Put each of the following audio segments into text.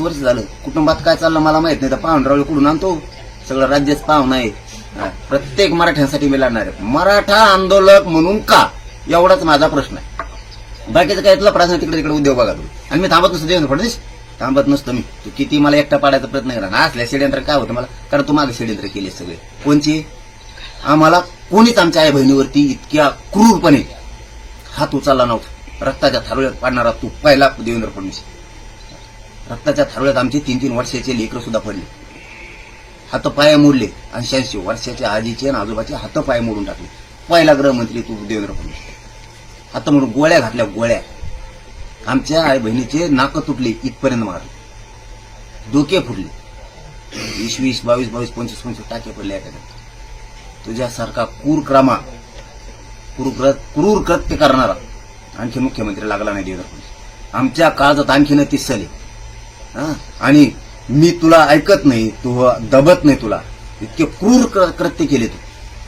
वर्ष झालं. कुटुंबात काय चाललं मला माहीत नाही. तर पाहुणरावळे कुठून आणतो. सगळं राज्यच पाहुणा आहे. प्रत्येक मराठ्यांसाठी मी लढणार आहे. मराठा आंदोलक म्हणून का? एवढाच माझा प्रश्न आहे. बाकीचं काय तुला प्रश्न तिकडे तिकडे उद्योग बघा तुम्ही. आणि मी थांबत नसतो देवेंद्र फडणवीस थांबत नसतो मी. तू किती मला एकटा पाडायचा प्रयत्न करा ना असल्या षडयंत्र काय होतं मला? कारण तू माझं षडयंत्र केले सगळे. कोणची? आम्हाला कोणीच आमच्या आई बहिणीवरती इतक्या क्रूरपणे हात उचलला नव्हता. रक्ताच्या थारोळ्यात पाडणारा तू पहिला देवेंद्र फडणवीस. रक्ताच्या थारोळ्यात आमचे तीन तीन वर्षाचे लेकरं सुद्धा पडले. हातपाय मोडले आणि शहाऐंशी वर्षाच्या आजीचे आणि आजोबाचे हातपाय मोडून टाकले. पहिला गृहमंत्री तू देवेंद्र फडणवीस. हात म्हणून गोळ्या घातल्या गोळ्या. आमच्या आई बहिणीचे नाक तुटले इथपर्यंत मारले. डोके फुटले. वीस वीस बावीस बावीस पंचवीस पंचवीस टाके पडले एखाद्या तुझ्यासारखा क्रूर क्रमा क्रूर क्रूर कृत्य करणारा आणखी मुख्यमंत्री लागला नाही देवेंद्र फडणवीस. आमच्या काळजात आणखीन तीस साली आणि मी तुला ऐकत नाही तू दबत नाही तुला. इतके क्रूर कृत्य केले तू.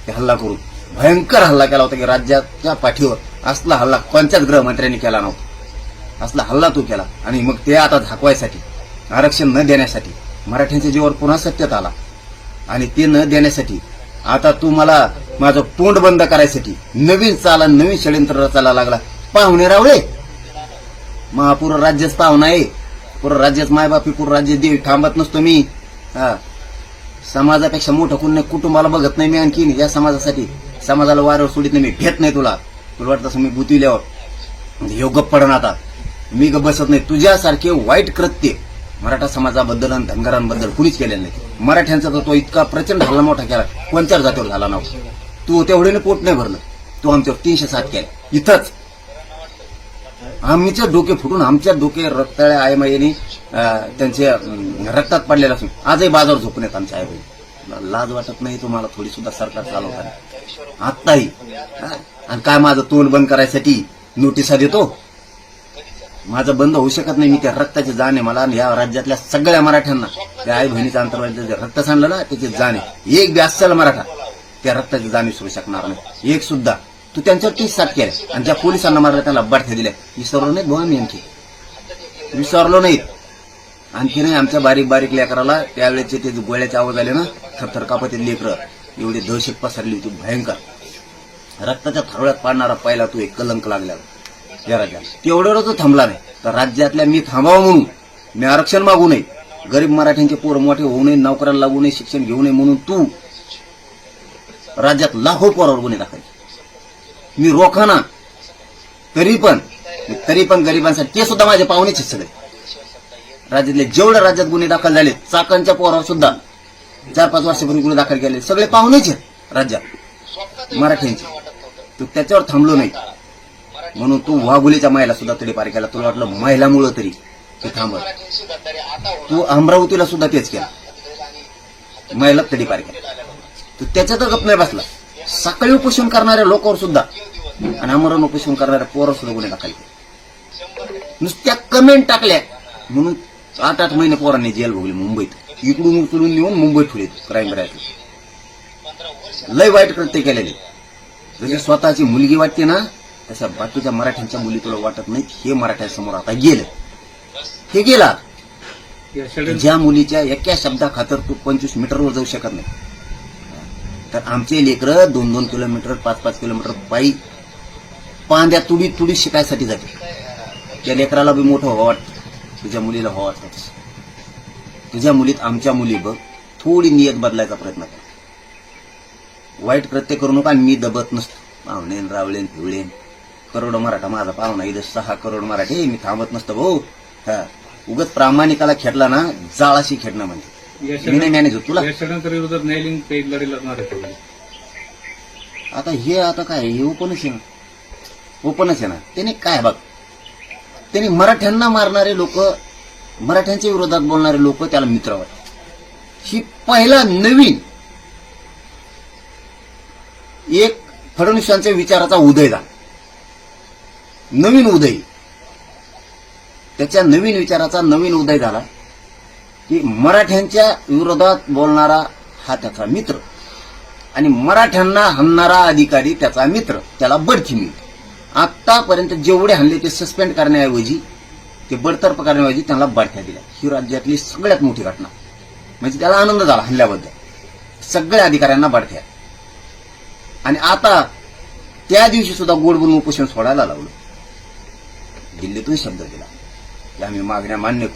ते हल्ला करून. भयंकर हल्ला केला होता की राज्याच्या पाठीवर असला हल्ला कोणत्याच गृहमंत्र्यांनी केला नव्हता. असला हल्ला तू केला. आणि मग ते आता झाकवायसाठी आरक्षण न देण्यासाठी मराठ्यांच्या जीवावर पुन्हा सत्यात आला. आणि ते न देण्यासाठी आता तू मला माझं तोंड बंद करायसाठी नवीन चाला नवीन षडयंत्र रचायला लागला. पाहुणे रावळे! महापूर राज्यच पाहुणा आहे पूर्ण राज्यात मायबापी पूर्ण राज्य देवी थांबत नसतो मी. हा. समाजापेक्षा मोठं कोण नाही कुटुंबाला बघत नाही मी आणखीन या समाजासाठी समाजाला वाऱ्यावर सोडित नाही मी भेट नाही तुला. तुला वाटतं असं मी बुतिल्यावर ह्यो गप्प पडण आता. मी गप्प बसत नाही. तुझ्यासारखे वाईट कृत्य मराठा समाजाबद्दल आणि धनगरांबद्दल कुणीच केलेलं नाही. मराठ्यांचा तर तो इतका प्रचंड हल्ला मोठा केला. कोणत्याच जातीवर झाला नाव तू तेवढ्याने पोट नाही भरलं. तू आमच्यावर तीनशे सात केलं. इथंच. आमच्या डोके फुटून आमच्या डोके रक्ताळ्या आईमाईने त्यांचे रक्तात पडलेले असून आजही बाजार झोपून येत आमच्या आईबाई. लाज वाटत नाही तुम्हाला थोडी सुद्धा सरकार चालवताना आत्ताही. आणि काय माझं तोंड बंद करायसाठी नोटिसा देतो? माझं बंद होऊ शकत नाही मी त्या रक्ताची जाण आहे मला. या राज्यातल्या सगळ्या मराठ्यांना त्या आई बहिणीचं अंतर्वाईचं जे रक्त सांडलं ना त्याची जाण आहे. एक बी असेल मराठा त्या रक्ताची जाणीव सुरू शकणार नाही. एक सुद्धा. तू त्यांच्यावर तीस सात केल्या आणि त्या पोलिसांना मारलं त्यांना बाठ्या दिल्या विसरलो नाहीत भाऊ आम्ही आणखी विसरलो नाहीत. आणखी नाही आमच्या बारीक बारीक लेकराला त्यावेळेचे ते जे गोळ्याचे आवाज आले ना थरथर कापातील लेकरं. एवढी दहशत पसरली होती भयंकर. रक्ताच्या थारोळ्यात पाडणारा पहिला तू एक कलंक लागला या राज्यात तेवढ्यावर तो थांबला नाही. तर राज्यातल्या मी थांबावं म्हणून. मी आरक्षण मागू नये. गरीब मराठ्यांचे पोर मोठे होऊ नये नोकऱ्याला लागू नये शिक्षण घेऊ नये म्हणून तू राज्यात लाखो पोरावर गुन्हे दाखल मी रोखाना तरी पण तरी पण गरिबांसाठी ते सुद्धा माझे पाहुणेच आहेत सगळे. राज्यातले जेवढे राज्यात गुन्हे दाखल झाले चाकणच्या पोरावर सुद्धा चार पाच वर्षापूर्वी गुन्हे दाखल केले. सगळे पाहुणेच आहेत राज्यात मराठ्यांचे. तू त्याच्यावर थांबलो नाही. म्हणून तू वाघुलीच्या महिला सुद्धा तडीपार केला. तुला वाटलं महिलामुळं तरी ते थांबत तू अमरावतीला सुद्धा तेच केला. महिला तडीपार केला. तू त्याच्यात गप नाही बसला. सकाळी उपोषण करणाऱ्या लोकांवर सुद्धा आणि अमरण उपोषण करणाऱ्या पोरावर सुद्धा गुन्हे दाखल केले. नुसत्या कमेंट टाकल्या. म्हणून आठ आठ महिने पोरांनी जेल भोगली मुंबईत. इकडून उचलून नेऊन मुंबईत ठेवले क्राईम ब्रँच लय वाईट कृत्य केलेले. जशी स्वतःची मुलगी वाटते ना तशा बाकीच्या मराठ्यांच्या मुली तुला वाटत नाहीत. हे मराठ्यांसमोर आता गेलं. हे गेला. ज्या मुलीच्या एका शब्दा खातर तू पंचवीस मीटरवर जाऊ शकत नाही. तर आमचे लेकरं दोन दोन किलोमीटर पाच पाच किलोमीटर पायी पांद्या तुडी तुडी शिकायसाठी जाते. त्या लेकराला बी मोठं व्हावं वाटतं. तुझ्या मुलीला व्हावं वाटतं. तुझ्या मुलीत आमच्या मुली बघ थोडी नियत बदलायचा प्रयत्न कर. वाईट कृत्य करू नका आणि मी दबत नसतो. पाहुणेन रावळेन फिवळेन करोड मराठा माझा पाहुणा इथं सहा करोड मराठी मी थांबत नसतो भाऊ. हा उगत प्रामाणिकाला खेळला ना जाळाशी खेळणं म्हणजे मी नाही मॅनेज होत तुला या षडयंत्र विरोधात न्यायालयीन काही लढी लढणार आहे? आता हे आता काय हे ओपनच आहे ना? ओपनच आहे ना? त्याने काय बघ त्याने मराठ्यांना मारणारे लोक मराठ्यांच्या विरोधात बोलणारे लोक त्याला मित्र वाटतात. ही पहिला नवीन एक फडणवीसांच्या विचाराचा उदय झाला. नवीन उदय. त्याच्या नवीन विचाराचा नवीन उदय झाला. की मराठ्यांच्या विरोधात बोलणारा हा त्याचा मित्र. आणि मराठ्यांना हणणारा अधिकारी त्याचा मित्र. त्याला बढती मिळते. आतापर्यंत जेवढे हल्ले ते सस्पेंड करण्याऐवजी ते बडतर्फ करण्याऐवजी त्यांना बढत्या दिल्या. ही राज्यातली सगळ्यात मोठी घटना. म्हणजे त्याला आनंद झाला हल्ल्याबद्दल सगळ्या अधिकाऱ्यांना बढत्या. आणि आता त्या दिवशी सुद्धा गोड उपोषण सोडायला लावलं दिल्लीतून शब्द दिला. आम्ही मागण्या मान्य करू